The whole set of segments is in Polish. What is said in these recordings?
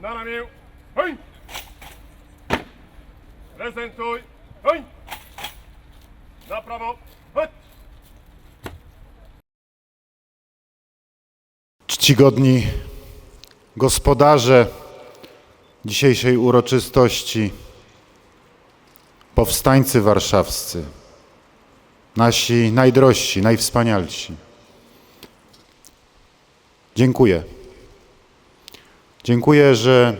Na ramię. Hej! Prezentuj. Hej! Na prawo. Hej! Czcigodni gospodarze dzisiejszej uroczystości, powstańcy warszawscy, nasi najdrożsi, najwspanialsi. Dziękuję. Dziękuję, że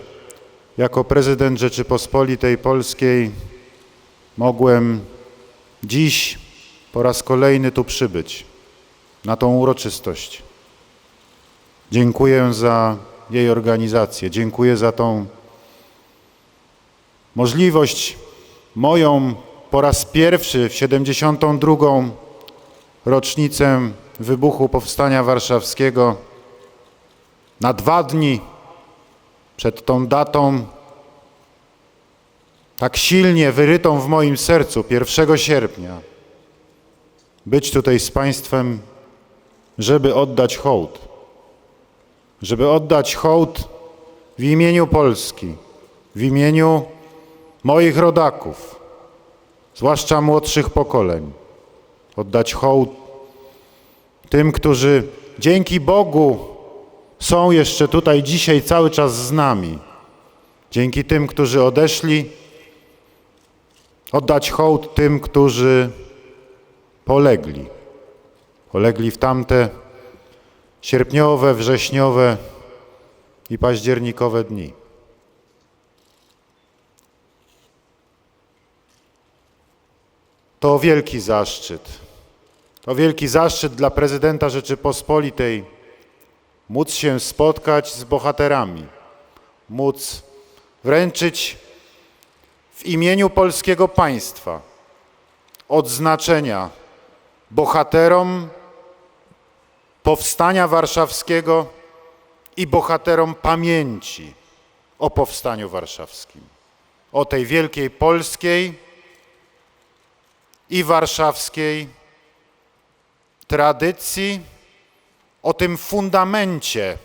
jako prezydent Rzeczypospolitej Polskiej mogłem dziś po raz kolejny tu przybyć na tą uroczystość. Dziękuję za jej organizację. Dziękuję za tą możliwość moją po raz pierwszy w 72. rocznicę wybuchu Powstania Warszawskiego na dwa dni przed tą datą tak silnie wyrytą w moim sercu 1 sierpnia być tutaj z Państwem, żeby oddać hołd żeby oddać hołd w imieniu Polski, w imieniu moich rodaków, zwłaszcza młodszych pokoleń. Oddać hołd tym, którzy dzięki Bogu są jeszcze tutaj dzisiaj cały czas z nami. Dzięki tym, którzy odeszli, oddać hołd tym, którzy polegli. Polegli w tamte sierpniowe, wrześniowe i październikowe dni. To wielki zaszczyt. To wielki zaszczyt dla prezydenta Rzeczypospolitej móc się spotkać z bohaterami, móc wręczyć w imieniu polskiego państwa odznaczenia bohaterom Powstania Warszawskiego i bohaterom pamięci o Powstaniu Warszawskim, o tej wielkiej polskiej i warszawskiej tradycji, o tym fundamencie,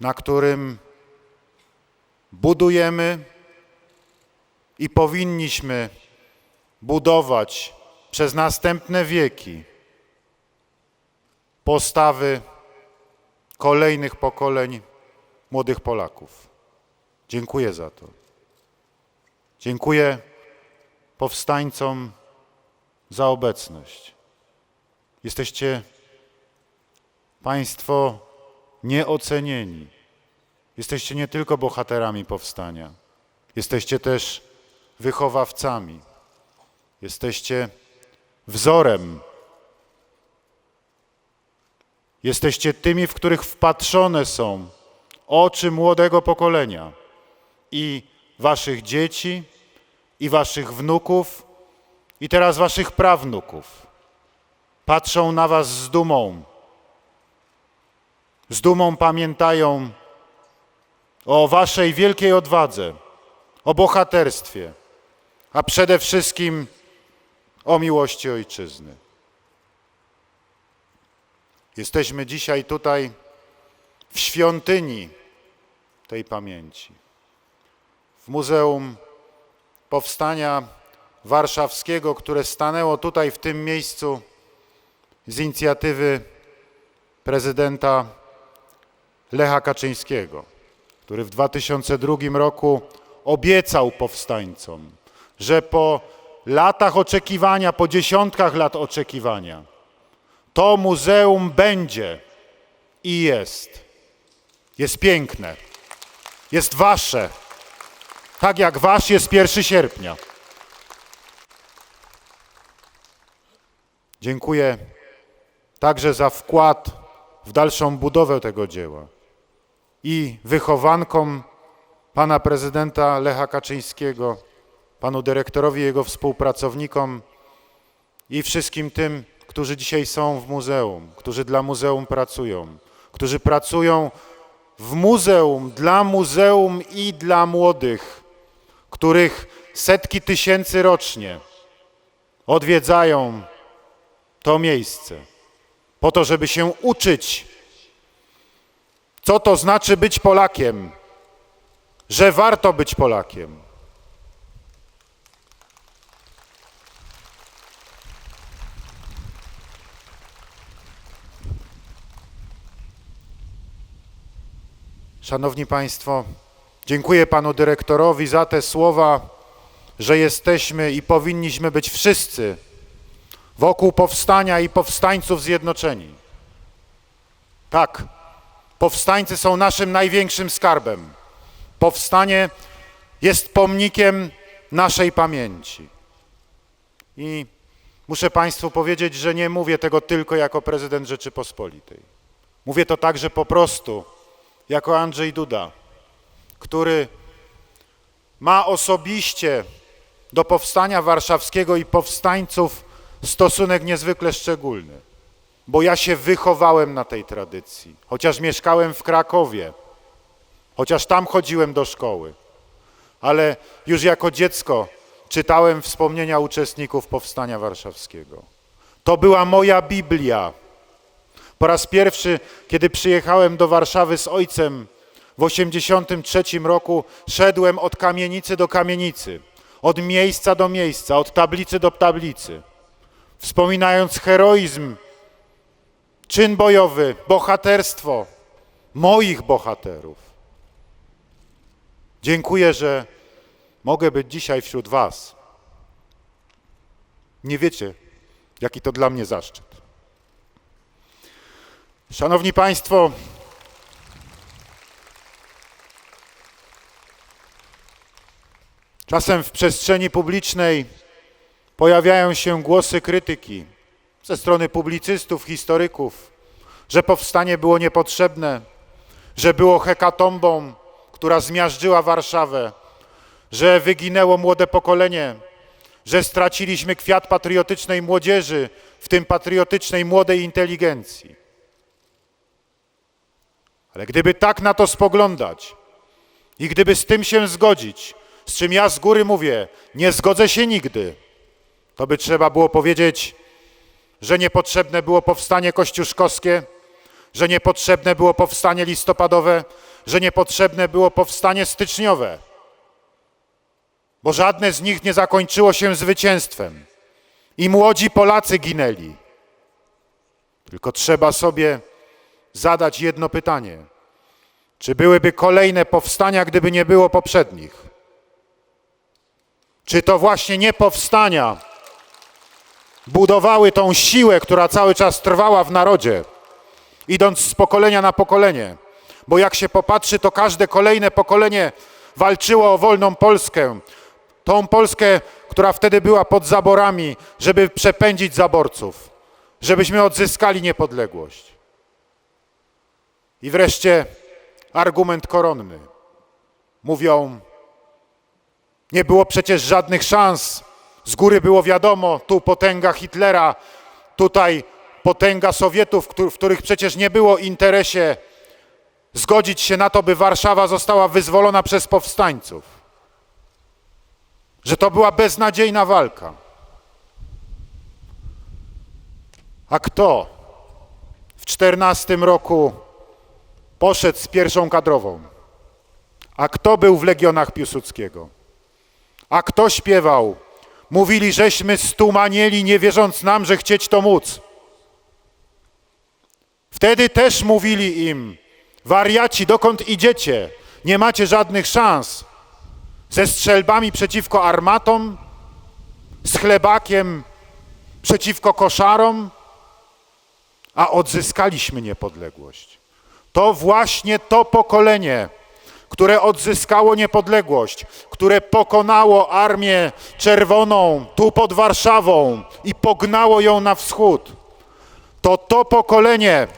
na którym budujemy i powinniśmy budować przez następne wieki postawy kolejnych pokoleń młodych Polaków. Dziękuję za to. Dziękuję powstańcom za obecność. Jesteście Państwo nieocenieni. Jesteście nie tylko bohaterami powstania, jesteście też wychowawcami. Jesteście wzorem Jesteście tymi, w których wpatrzone są oczy młodego pokolenia i waszych dzieci, i waszych wnuków, i teraz waszych prawnuków. Patrzą na was z dumą. Z dumą pamiętają o waszej wielkiej odwadze, o bohaterstwie, a przede wszystkim o miłości ojczyzny. Jesteśmy dzisiaj tutaj w świątyni tej pamięci. W Muzeum Powstania Warszawskiego, które stanęło tutaj w tym miejscu z inicjatywy prezydenta Lecha Kaczyńskiego, który w 2002 roku obiecał powstańcom, że po latach oczekiwania, po dziesiątkach lat oczekiwania, to muzeum będzie i jest. Jest piękne. Jest wasze. Tak jak wasz jest 1 sierpnia. Dziękuję także za wkład w dalszą budowę tego dzieła i wychowankom pana prezydenta Lecha Kaczyńskiego, panu dyrektorowi jego współpracownikom i wszystkim tym, którzy dzisiaj są w muzeum, którzy dla muzeum pracują, którzy pracują w muzeum, dla muzeum i dla młodych, których setki tysięcy rocznie odwiedzają to miejsce po to, żeby się uczyć, co to znaczy być Polakiem, że warto być Polakiem. Szanowni Państwo, dziękuję Panu Dyrektorowi za te słowa, że jesteśmy i powinniśmy być wszyscy wokół powstania i powstańców zjednoczeni. Tak, powstańcy są naszym największym skarbem. Powstanie jest pomnikiem naszej pamięci. I muszę Państwu powiedzieć, że nie mówię tego tylko jako prezydent Rzeczypospolitej. Mówię to także po prostu jako Andrzej Duda, który ma osobiście do powstania warszawskiego i powstańców stosunek niezwykle szczególny, bo ja się wychowałem na tej tradycji, chociaż mieszkałem w Krakowie, chociaż tam chodziłem do szkoły, ale już jako dziecko czytałem wspomnienia uczestników powstania warszawskiego. To była moja Biblia. Po raz pierwszy, kiedy przyjechałem do Warszawy z ojcem w 1983 roku, szedłem od kamienicy do kamienicy, od miejsca do miejsca, od tablicy do tablicy, wspominając heroizm, czyn bojowy, bohaterstwo moich bohaterów. Dziękuję, że mogę być dzisiaj wśród Was. Nie wiecie, jaki to dla mnie zaszczyt. Szanowni Państwo, czasem w przestrzeni publicznej pojawiają się głosy krytyki ze strony publicystów, historyków, że powstanie było niepotrzebne, że było hekatombą, która zmiażdżyła Warszawę, że wyginęło młode pokolenie, że straciliśmy kwiat patriotycznej młodzieży, w tym patriotycznej młodej inteligencji. Ale gdyby tak na to spoglądać i gdyby z tym się zgodzić, z czym ja z góry mówię, nie zgodzę się nigdy, to by trzeba było powiedzieć, że niepotrzebne było powstanie kościuszkowskie, że niepotrzebne było powstanie listopadowe, że niepotrzebne było powstanie styczniowe, bo żadne z nich nie zakończyło się zwycięstwem i młodzi Polacy ginęli. Tylko trzeba sobie zadać jedno pytanie. Czy byłyby kolejne powstania, gdyby nie było poprzednich? Czy to właśnie nie powstania budowały tą siłę, która cały czas trwała w narodzie, idąc z pokolenia na pokolenie? Bo jak się popatrzy, to każde kolejne pokolenie walczyło o wolną Polskę. Tą Polskę, która wtedy była pod zaborami, żeby przepędzić zaborców, żebyśmy odzyskali niepodległość. I wreszcie argument koronny. Mówią, nie było przecież żadnych szans. Z góry było wiadomo, tu potęga Hitlera, tutaj potęga Sowietów, w których przecież nie było interesie zgodzić się na to, by Warszawa została wyzwolona przez powstańców. Że to była beznadziejna walka. A kto w czternastym roku poszedł z pierwszą kadrową. A kto był w Legionach Piłsudskiego? A kto śpiewał? Mówili, żeśmy stumanieli, nie wierząc nam, że chcieć to móc. Wtedy też mówili im, wariaci, dokąd idziecie? Nie macie żadnych szans. Ze strzelbami przeciwko armatom, z chlebakiem przeciwko koszarom, a odzyskaliśmy niepodległość. To właśnie to pokolenie, które odzyskało niepodległość, które pokonało Armię Czerwoną tu pod Warszawą i pognało ją na wschód, to to pokolenie,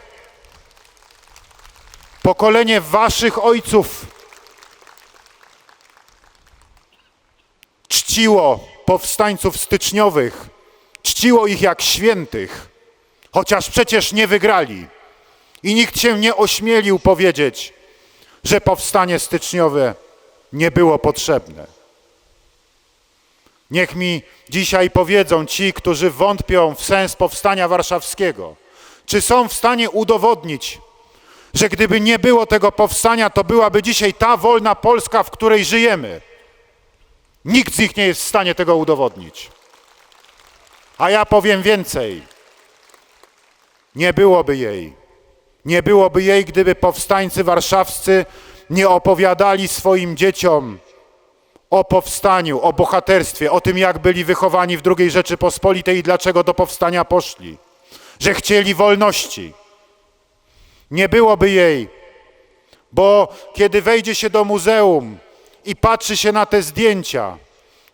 pokolenie waszych ojców czciło powstańców styczniowych, czciło ich jak świętych, chociaż przecież nie wygrali. I nikt się nie ośmielił powiedzieć, że powstanie styczniowe nie było potrzebne. Niech mi dzisiaj powiedzą ci, którzy wątpią w sens powstania warszawskiego, czy są w stanie udowodnić, że gdyby nie było tego powstania, to byłaby dzisiaj ta wolna Polska, w której żyjemy. Nikt z nich nie jest w stanie tego udowodnić. A ja powiem więcej. Nie byłoby jej. Nie byłoby jej, gdyby powstańcy warszawscy nie opowiadali swoim dzieciom o powstaniu, o bohaterstwie, o tym, jak byli wychowani w II Rzeczypospolitej i dlaczego do powstania poszli. Że chcieli wolności. Nie byłoby jej, bo kiedy wejdzie się do muzeum i patrzy się na te zdjęcia,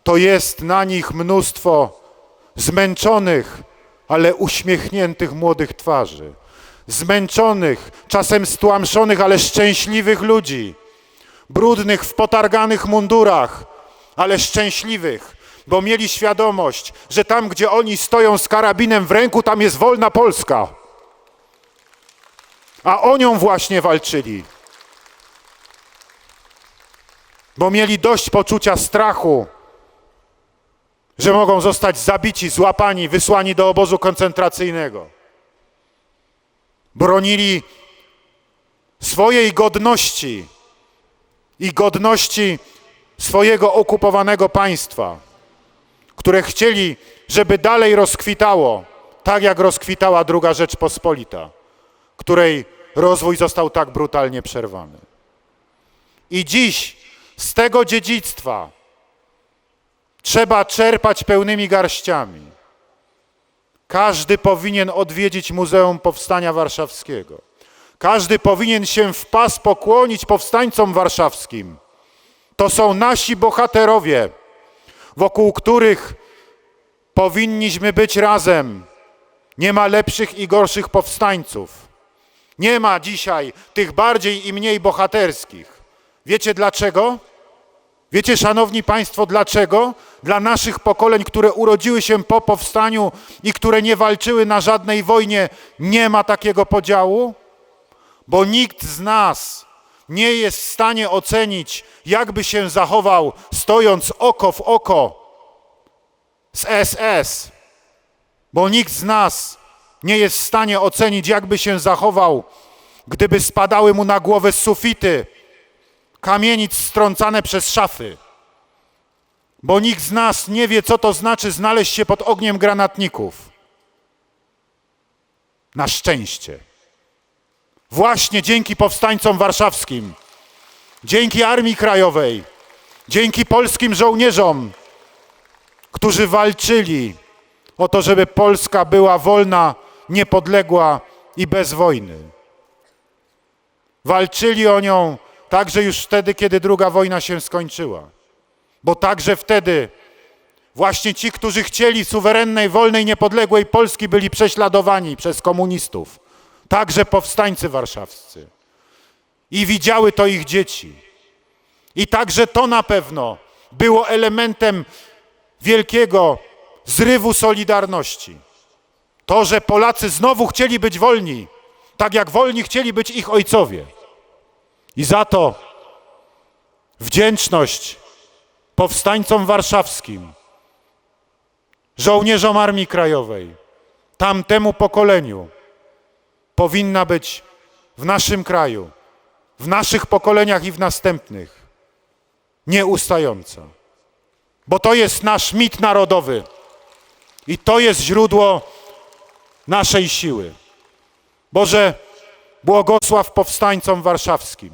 to jest na nich mnóstwo zmęczonych, ale uśmiechniętych młodych twarzy. Zmęczonych, czasem stłamszonych, ale szczęśliwych ludzi. Brudnych w potarganych mundurach, ale szczęśliwych, bo mieli świadomość, że tam, gdzie oni stoją z karabinem w ręku, tam jest wolna Polska. A o nią właśnie walczyli. Bo mieli dość poczucia strachu, że mogą zostać zabici, złapani, wysłani do obozu koncentracyjnego. Bronili swojej godności i godności swojego okupowanego państwa, które chcieli, żeby dalej rozkwitało, tak jak rozkwitała druga Rzeczpospolita, której rozwój został tak brutalnie przerwany. I dziś z tego dziedzictwa trzeba czerpać pełnymi garściami. Każdy powinien odwiedzić Muzeum Powstania Warszawskiego. Każdy powinien się w pas pokłonić powstańcom warszawskim. To są nasi bohaterowie, wokół których powinniśmy być razem. Nie ma lepszych i gorszych powstańców. Nie ma dzisiaj tych bardziej i mniej bohaterskich. Wiecie dlaczego? Wiecie, szanowni państwo, dlaczego? Dla naszych pokoleń, które urodziły się po powstaniu i które nie walczyły na żadnej wojnie, nie ma takiego podziału? Bo nikt z nas nie jest w stanie ocenić, jakby się zachował, stojąc oko w oko z SS. Bo nikt z nas nie jest w stanie ocenić, jakby się zachował, gdyby spadały mu na głowę sufity kamienic strącane przez szafy. Bo nikt z nas nie wie, co to znaczy znaleźć się pod ogniem granatników. Na szczęście. Właśnie dzięki powstańcom warszawskim, dzięki Armii Krajowej, dzięki polskim żołnierzom, którzy walczyli o to, żeby Polska była wolna, niepodległa i bez wojny. Walczyli o nią także już wtedy, kiedy druga wojna się skończyła. Bo także wtedy właśnie ci, którzy chcieli suwerennej, wolnej, niepodległej Polski, byli prześladowani przez komunistów. Także powstańcy warszawscy. I widziały to ich dzieci. I także to na pewno było elementem wielkiego zrywu Solidarności. To, że Polacy znowu chcieli być wolni, tak jak wolni chcieli być ich ojcowie. I za to wdzięczność powstańcom warszawskim, żołnierzom Armii Krajowej, tamtemu pokoleniu powinna być w naszym kraju, w naszych pokoleniach i w następnych nieustająca. Bo to jest nasz mit narodowy i to jest źródło naszej siły. Boże, błogosław powstańcom warszawskim.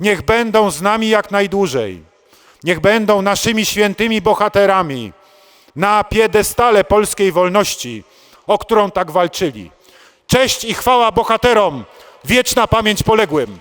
Niech będą z nami jak najdłużej. Niech będą naszymi świętymi bohaterami na piedestale polskiej wolności, o którą tak walczyli. Cześć i chwała bohaterom, wieczna pamięć poległym.